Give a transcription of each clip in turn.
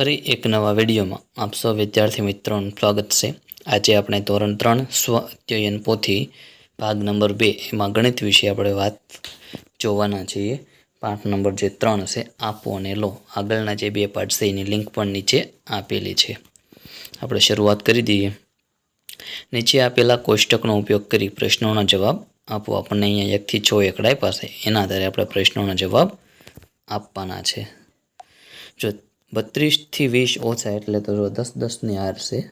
ફરી એક નવા વિડીયોમાં આપ સૌ વિદ્યાર્થી મિત્રોનું સ્વાગત છે. આજે આપણે ધોરણ ત્રણ સ્વ અધ્યયન પોથી ભાગ નંબર બે એમાં ગણિત વિશે આપણે વાત જોવાના છીએ. પાઠ નંબર જે ત્રણ છે, આપો અને લો. આગળના જે બે પાઠ છે, એની લિંક પણ નીચે આપેલી છે. આપણે શરૂઆત કરી દઈએ. નીચે આપેલા કોષ્ટકનો ઉપયોગ કરી પ્રશ્નોના જવાબ આપો. આપણને અહીંયા એકથી છ એકડાઈ પાસે. એના આધારે આપણે પ્રશ્નોના જવાબ આપવાના છે. જો બત્રીસથી વીસ ઓછા એટલે તો જો દસ દસની હાર છે.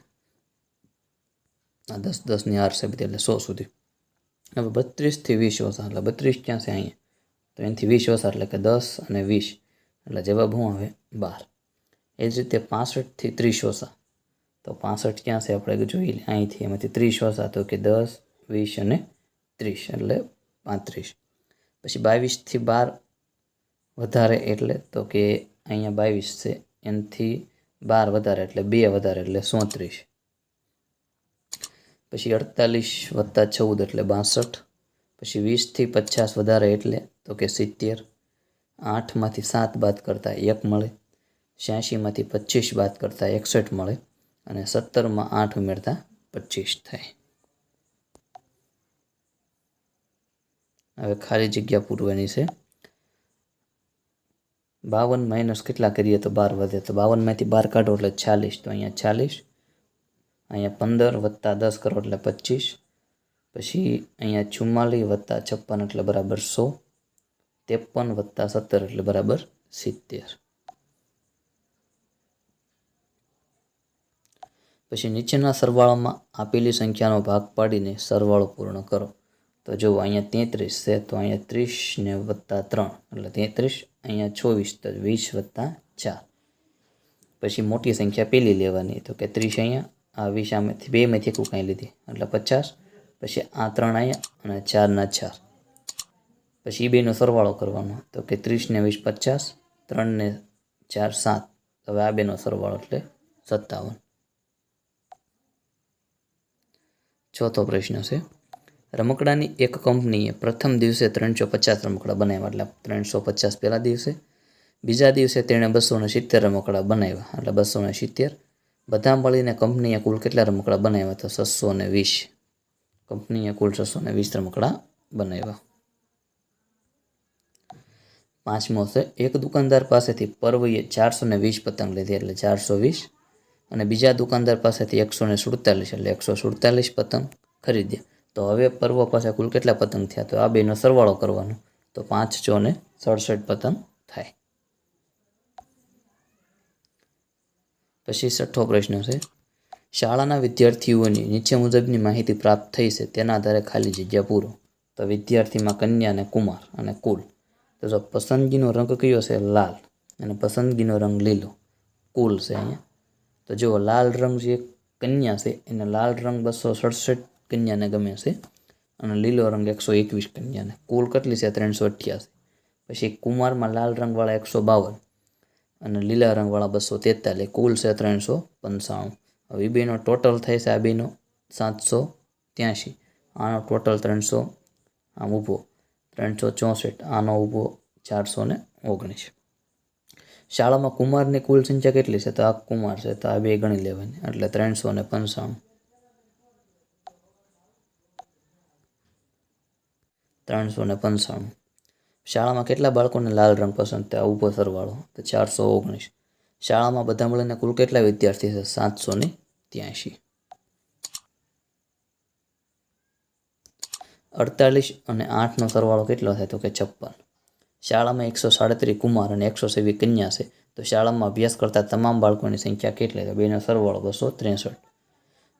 આ દસ દસની હાર છે બધી, એટલે સો સુધી. હવે બત્રીસથી વીસ ઓછા, એટલે બત્રીસ ક્યાં છે અહીંયા? તો એનાથી વીસ ઓછા એટલે કે દસ અને વીસ. એટલે જવાબ શું આવે? બાર. એ જ રીતે પાસઠથી ત્રીસ ઓછા. તો પાસઠ ક્યાં છે? આપણે જોઈ લે અહીંથી એમાંથી ત્રીસ ઓછા તો કે દસ, વીસ અને ત્રીસ, એટલે પાંત્રીસ. પછી બાવીસથી બાર વધારે એટલે તો કે અહીંયા બાવીસ છે. એનાથી બાર વધારે એટલે બે વધારે એટલે સોત્રીસ. પછી અડતાલીસ વત્તા ચૌદ એટલે બાસઠ. પછી વીસથી પચાસ વધારે એટલે તો કે સિત્તેર. આઠમાંથી સાત બાદ કરતાં એક મળે. છ્યાસીમાંથી પચીસ બાદ કરતાં એકસઠ મળે. અને સત્તરમાં આઠ ઉમેરતા પચીસ થાય. હવે ખાલી જગ્યા પૂરવાની છે. બાવન માઇનસ કેટલા કરીએ તો બાર વધે? તો બાવનમાંથી બાર કાઢો એટલે ચાલીસ. તો અહીંયા ચાલીસ, અહીંયા પંદર વત્તા દસ કરો એટલે પચીસ. પછી અહીંયા ચુમ્માલીસ વત્તા છપ્પન એટલે બરાબર સો. ત્રેપન વત્તા સત્તર એટલે બરાબર સિત્તેર. પછી નીચેના સરવાળામાં આપેલી સંખ્યાનો ભાગ પાડીને સરવાળો પૂર્ણ કરો. તો જો અહીંયા તેત્રીસ છે, તો અહીંયા ત્રીસ ને વત્તા ત્રણ. એટલે તેત્રીસ, અહીંયા ચોવીસ, તો વીસ વત્તા ચાર. પછી મોટી સંખ્યા પેલી લેવાની, તો કે ત્રીસ અહીંયા, આ વીસ આમાંથી બેમાંથી એકું કાંઈ લીધી. એટલે પચાસ, પછી આ ત્રણ અહીંયા અને ચારના ચાર પછી એ બેનો સરવાળો કરવાનો, તો કે ત્રીસ ને વીસ પચાસ, ત્રણ ને ચાર સાત. હવે આ બેનો સરવાળો એટલે સત્તાવન. ચોથો પ્રશ્ન છે. રમકડાની એક કંપનીએ પ્રથમ દિવસે ત્રણસો પચાસ રમકડા બનાવ્યા, એટલે ત્રણસો પચાસ પહેલા દિવસે. બીજા દિવસે તેણે બસો ને સિત્તેર રમકડા બનાવ્યા, એટલે બસો ને સિત્તેર. બધા મળીને કંપનીએ કુલ કેટલા રમકડા બનાવ્યા તો છસો ને વીસ. કંપનીએ કુલ છસો ને વીસ રમકડા બનાવ્યા. પાંચમો છે, એક દુકાનદાર પાસેથી પર્વએ ચારસો ને વીસ પતંગ લીધી, એટલે ચારસો વીસ. અને બીજા દુકાનદાર પાસેથી એકસો ને સુડતાલીસ, એટલે એકસો સુડતાલીસ પતંગ ખરીદ્યા. તો હવે પર્વ પાસે કુલ કેટલા પતંગ થયા? તો આ બેનો સરવાળો કરવાનો. તો પાંચ પાંચસો ને સડસઠ પતંગ થાય. પછી છઠ્ઠો પ્રશ્ન છે. શાળાના વિદ્યાર્થીઓની નીચે મુજબની માહિતી પ્રાપ્ત થઈ છે, તેના આધારે ખાલી જગ્યા પૂરો. તો વિદ્યાર્થીમાં કન્યા અને કુમાર અને કુલ. તો જો પસંદગીનો રંગ કયો છે? લાલ. અને પસંદગીનો રંગ લીલો. કુલ છે અહીંયા. તો જો લાલ રંગ જે કન્યા છે, એને લાલ રંગ બસો સડસઠ કન્યાને ગમે છે અને લીલો રંગ એકસો એકવીસ કન્યાને. કુલ કેટલી છે? ત્રણસો અઠ્યાસી. પછી કુમારમાં લાલ રંગવાળા એકસો બાવન અને લીલા રંગવાળા બસો તેતાલીસ. કુલ છે ત્રણસો પંચાણું. હવે એ બેનો ટોટલ થાય છે આ બેનો સાતસો ત્યાંશી. આનો ટોટલ ત્રણસો આમ ઊભો. ત્રણસો ચોસઠ. આનો ઊભો ચારસો ને ઓગણીસ. શાળામાં કુમારની કુલ સંખ્યા કેટલી છે? તો આ કુમાર છે. તો આ બે ગણી લેવાની. એટલે ત્રણસો ને પંચાણું. ત્રણસો ને પંચાણું. શાળામાં કેટલા બાળકોને લાલ રંગ પસંદ? થયા ઊભો સરવાળો. તો ચારસો ઓગણીસ. શાળામાં બધા મળીને કુલ કેટલા વિદ્યાર્થી છે? સાતસો ને ત્યાંશી. અડતાલીસ અને આઠનો સરવાળો કેટલો થાય? તો કે છપ્પન. શાળામાં એકસો સાડત્રીસ કુમાર અને એકસો સેવી કન્યા છે. તો શાળામાં અભ્યાસ કરતા તમામ બાળકોની સંખ્યા કેટલી તો બેનો સરવાળો બસો ત્રેસઠ.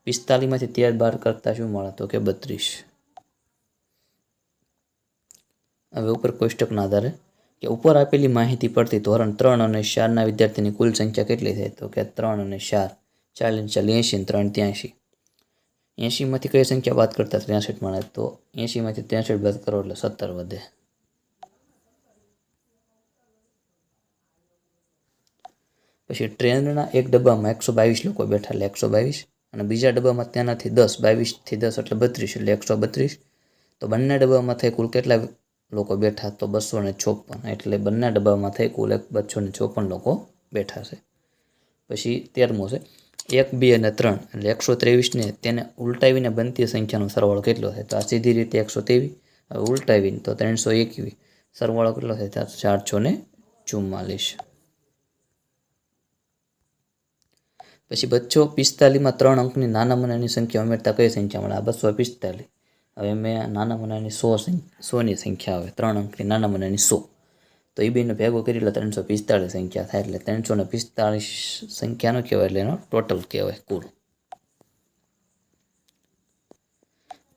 પિસ્તાલીસમાંથી તેર બાર કરતાં શું મળે? તો કે બત્રીસ. હવે ઉપર કોષ્ટકના આધારે કે ઉપર આપેલી માહિતી પરથી ધોરણ ત્રણ અને ચારના વિદ્યાર્થીની કુલ સંખ્યા કેટલી થાય તો કે ત્રણ અને ચાર. ચાલીને ચાલી એંશી ત્રણ ત્યાંશી. એંશીમાંથી કઈ સંખ્યા બાદ કરતા? ત્રેસઠ મળે. તો એંશીમાંથી ત્રેસઠ બાદ કરો એટલે સત્તર વધે. પછી ટ્રેનના એક ડબ્બામાં એકસો બાવીસ લોકો બેઠા એટલે એકસો બાવીસ અને બીજા ડબ્બામાં તેનાથી દસ, બાવીસથી દસ એટલે બત્રીસ એટલે એકસો બત્રીસ. તો બંને ડબ્બામાં થઈ કુલ કેટલા લોકો બેઠા તો બસો ને ચોપન, એટલે બંને ડબ્બામાં થઈ કુલ એક બસો ને ચોપન લોકો બેઠા છે. પછી તેરમો છે, એક, બે અને ત્રણ, એટલે એકસો ત્રેવીસને તેને ઉલટાવીને બનતી સંખ્યાનો સરવાળો કેટલો થાય તો આ સીધી રીતે એકસો ત્રેવીસ ઉલટાવીને તો ત્રણસો એકવીસ, સરવાળો કેટલો થાય તો ચારસો ને ચુમ્માલીસ. પછી બચ્ચો પિસ્તાલીસમાં ત્રણ અંકની નાના મનાની સંખ્યા ઉમેરતા કઈ સંખ્યા મળે? આ બસો પિસ્તાલીસ. હવે મેં નાના મનાની સો સોની સંખ્યા આવે, ત્રણ અંકની નાના મનાની સો. તો એ બેનો ભેગો કરી એટલે ત્રણસો પિસ્તાળીસ સંખ્યા થાય એટલે ત્રણસો ને પિસ્તાળીસ સંખ્યાનો કહેવાય એટલે એનો ટોટલ કહેવાય કુલ.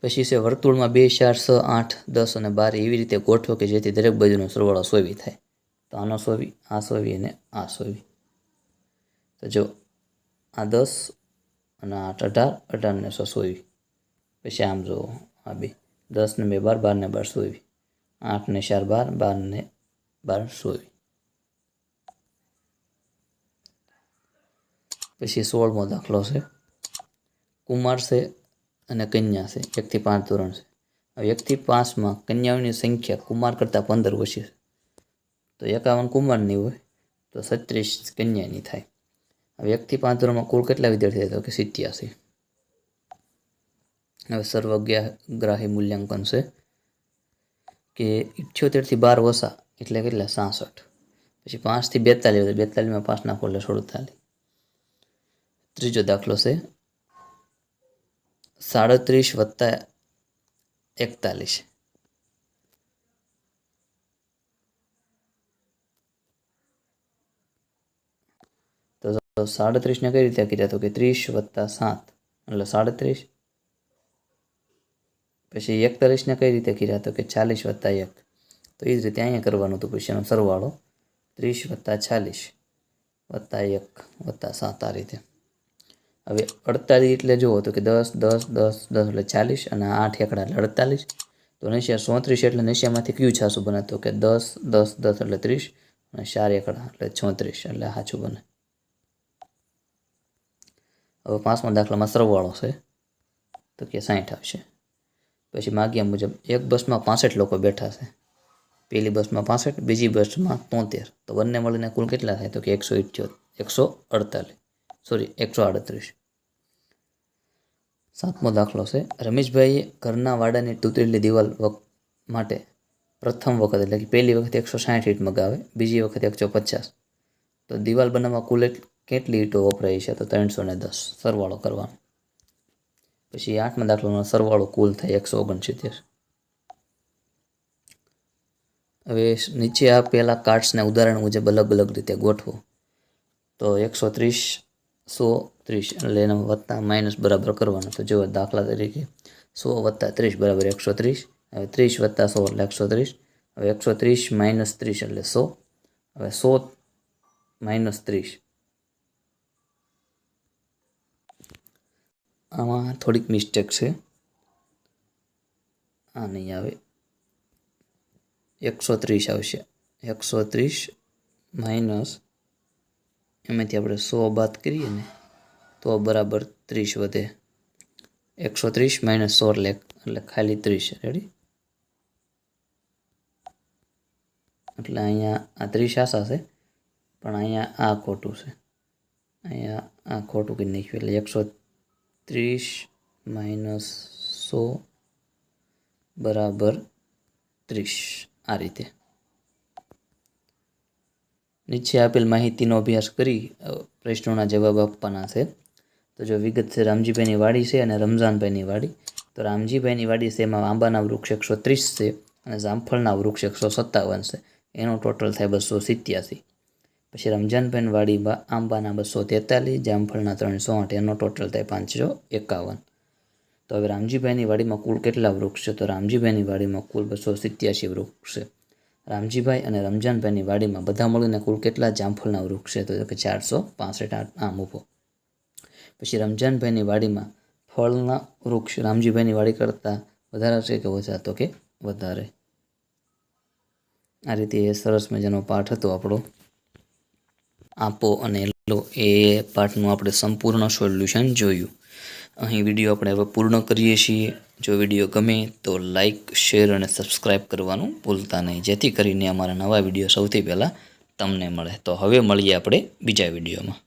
પછી છે વર્તુળમાં બે, ચાર, છ, આઠ, દસ અને બાર એવી રીતે ગોઠવો કે જેથી દરેક બાજુનો સરવાળો સોવી થાય. તો આનો સોવી આ સોવી અને આ સોવી તો જો આ દસ અને આઠ અઢાર અઢાર ને સો સોવી પછી આમ જુઓ આ બે દસ ને બે બાર બારને બાર સોવી આઠને ચાર, બાર બાર ને બાર સોવી પછી સોળમો દાખલો છે. કુમાર છે અને કન્યા છે. એકથી પાંચ ધોરણ છે. હવે એકથી પાંચમાં કન્યાઓની સંખ્યા કુમાર કરતાં પંદર ઓછી છે. તો એકાવન કુમારની હોય તો છત્રીસ કન્યાની થાય. હવે એકથી પાંચ ધોરણમાં કુલ કેટલા વિદ્યાર્થી તો કે સિત્યાસી. હવે સર્વગ્રાહી મૂલ્યાંકન છે કે ઇઠ્યોતેરથી બાર વસા એટલે કેટલા? સાસઠ. પછી પાંચથી બેતાલીસ બેતાલીસમાં પાંચ નાખો એટલે સુડતાલીસ. ત્રીજો દાખલો છે સાડત્રીસ વત્તા એકતાલીસ. તો સાડત્રીસને કઈ રીતે કર્યા તો કે ત્રીસ વત્તા સાત. એટલે સાડત્રીસ પછી એકતાલીસને કઈ રીતે કર્યા? તો કે ચાલીસ વત્તા એક. તો એ જ રીતે અહીંયા કરવાનું હતું એનો સરવાળો. ત્રીસ વત્તા ચાલીસ વત્તા એક વત્તા સાત આ રીતે. હવે અડતાલીસ એટલે જુઓ તો કે દસ દસ દસ દસ એટલે ચાલીસ અને આઠ એકડા એટલે અડતાલીસ. તો નશિયા સોત્રીસ એટલે નશિયામાંથી કયું છાસું બને? તો કે દસ દસ દસ એટલે ત્રીસ અને ચાર એકડા એટલે ચોત્રીસ એટલે સાચું બને. હવે પાંચમા દાખલામાં સરવાળો છે. તો કે સાઠ આવશે. પછી માગ્યા મુજબ એક બસમાં પાસઠ લોકો બેઠા છે. પહેલી બસમાં પાસઠ, બીજી બસમાં તોતેર. તો બંને મળીને કુલ કેટલા થાય? તો કે એકસો ઇઠ્યોતેર, એકસો અડતાલીસ. સોરી એકસો આડત્રીસ. સાતમો દાખલો છે. રમેશભાઈએ ઘરના વાડાની તૂટેલી દિવાલ માટે પ્રથમ વખત, એટલે કે પહેલી વખત એકસો સાઠ ઈંટ મગાવે, બીજી વખત એકસો પચાસ. તો દિવાલ બનાવવા કુલ કેટલી ઈંટો વપરાય છે? તો ત્રણસો ને દસ. સરવાળો કરવાનો. પછી આઠમા દાખલાનો સરવાળો કુલ થાય એકસો ઓગણસિત્તેર. હવે નીચે આપેલા કાર્ડ્સને ઉદાહરણ મુજબ અલગ અલગ રીતે ગોઠવો. તો એકસો ત્રીસ, સો ત્રીસ, એટલે એના વત્તા માઇનસ બરાબર કરવાનું. તો જો દાખલા તરીકે સો વત્તા ત્રીસ બરાબર એકસો ત્રીસ, હવે ત્રીસ વત્તા સો એટલે એકસો ત્રીસ, હવે એકસો ત્રીસ માઇનસ ત્રીસ એટલે સો, હવે સો માઇનસ ત્રીસ આમાં થોડીક મિસ્ટેક છે. આ નહીં આવે. એકસો ત્રીસ આવશે. એકસો ત્રીસ માઇનસ એમાંથી આપણે સો બાદ કરીએ ને, તો બરાબર ત્રીસ વધે. એકસો ત્રીસ માઇનસ સો લેખ એટલે ખાલી ત્રીસ. રેડી એટલે અહીંયા આ ત્રીસ આશા છે, પણ અહીંયા આ ખોટું છે. અહીંયા આ ખોટું કરી નાખ્યું. એટલે એકસો ત્રીસ માઇનસ સો બરાબર ત્રીસ. આ રીતે. નીચે આપેલ માહિતીનો અભ્યાસ કરી પ્રશ્નોના જવાબ આપવાના છે. તો જો વિગત છે, રામજીભાઈની વાડી છે અને રમઝાનભાઈની વાડી. તો રામજીભાઈની વાડી છે, એમાં આંબાના વૃક્ષ એકસો ત્રીસ છે અને જામફળના વૃક્ષ એકસો સત્તાવન છે. એનો ટોટલ થાય બસો સિત્યાસી. પછી રમજાનભાઈની બા આંબાના બસો તેતાલીસ, જામફળના ત્રણસો આઠ, એનો ટોટલ થાય પાંચસો એકાવન. તો હવે રામજીભાઈની વાડીમાં કુલ કેટલા વૃક્ષ છે? તો રામજીભાઈની વાડીમાં કુલ બસો સિત્યાસી વૃક્ષ છે. રામજીભાઈ અને રમજાનભાઈની વાડીમાં બધા મળીને કુલ કેટલા જામફળના વૃક્ષ છે? તો કે ચારસો પાસઠ આમ ઊભો. પછી રમજાનભાઈની વાડીમાં ફળના વૃક્ષ રામજીભાઈની વાડી કરતાં વધારે છે કે ઓછા? તો કે વધારે. આ રીતે એ સરસ મજાનો પાઠ હતો આપણો. આપો અને લો, એ પાઠનું આપણે સંપૂર્ણ સોલ્યુશન જોયું. અહીં વીડિયો આપણે હવે પૂર્ણ કરીએ છીએ. જો વીડિયો ગમે તો લાઈક, શેર અને સબસ્ક્રાઈબ કરવાનું ભૂલતા નહીં. જેથી કરીને અમારા નવા વીડિયો સૌથી પહેલાં તમને મળે. તો હવે મળીએ આપણે બીજા વિડીયોમાં.